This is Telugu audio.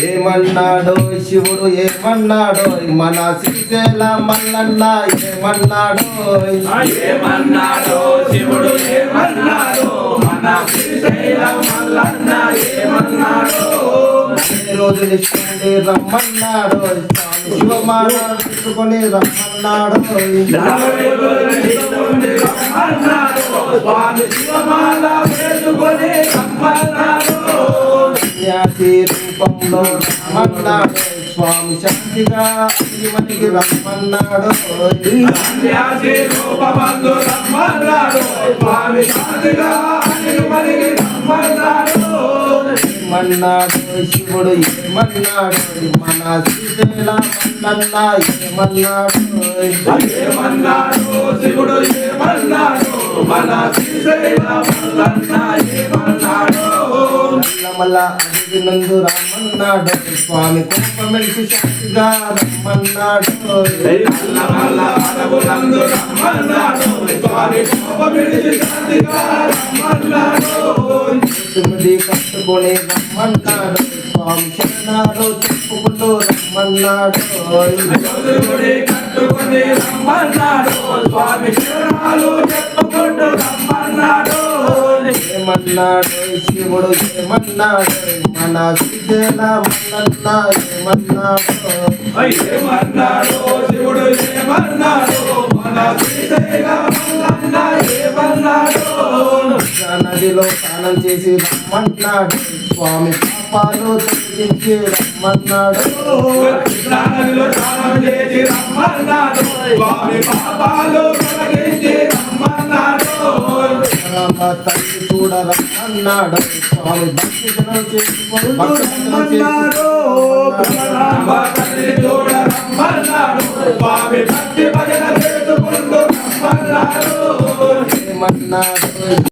ఏమన్నాడో శివుడు ఏమన్నాడో మన శ్రీశైల మల్లన్న ఏమన్నాడో ఏమన్నాడో శివుడు ఏమన్నాడో మన శ్రీశైల మల్లన్న ఏమన్నాడో? రోజు నిష్ఠుండి రమ్మన్నాడో శివమాల పెట్టుకొని రమ్మన్నాడో. రమ్మన్నాడు. రూపంలో రమ్మన్నాడు స్వామి శక్తిగా మనకి రమ్మన్నాడు. ఏమన్నాడు శివుడు ఏమన్నాడు? మన శ్రీశైల మల్లన్న ఏమన్నాడు? ఏమన్నాడు? శివుడు ఏమన్నాడు? మన శ్రీశైల మల్లన్న ఏమన్నాడు? అడిగినందు రమ్మన్నాడు స్వామి కోపమెలిసి శక్తిగా రమ్మన్నాడు తుమ్మిది కట్టుకొని రమ్మన్నాడు స్వామి శరణాలు చెప్పుకుంటూ రమ్మన్నాడు కట్టుకొని రమ్మన్నాడు స్వామి శరణాలు చెప్పుకుంటూ రమ్మన్నాడు ఏమన్నాడు? శివుడు ఏమన్నాడు? మన శ్రీశైల మల్లన్న ఏమన్నాడు? ఏమన్నాడు? శివుడు ఏమన్నాడు? మన మల్లన్న ఏమన్నాడు? నదిలో స్నానం చేసి రమ్మన్నాడు స్వామి పాపాలు తగ్గించి రమ్మన్నాడు. స్నానం చేసి రమ్మన్నాడు. స్వామి పాపాలు రామ తల్లి చూడ రమ్మన్నాడు. స్వామి భక్తి జనం చేసుకొని భక్తి భజన చేసుకుంటూ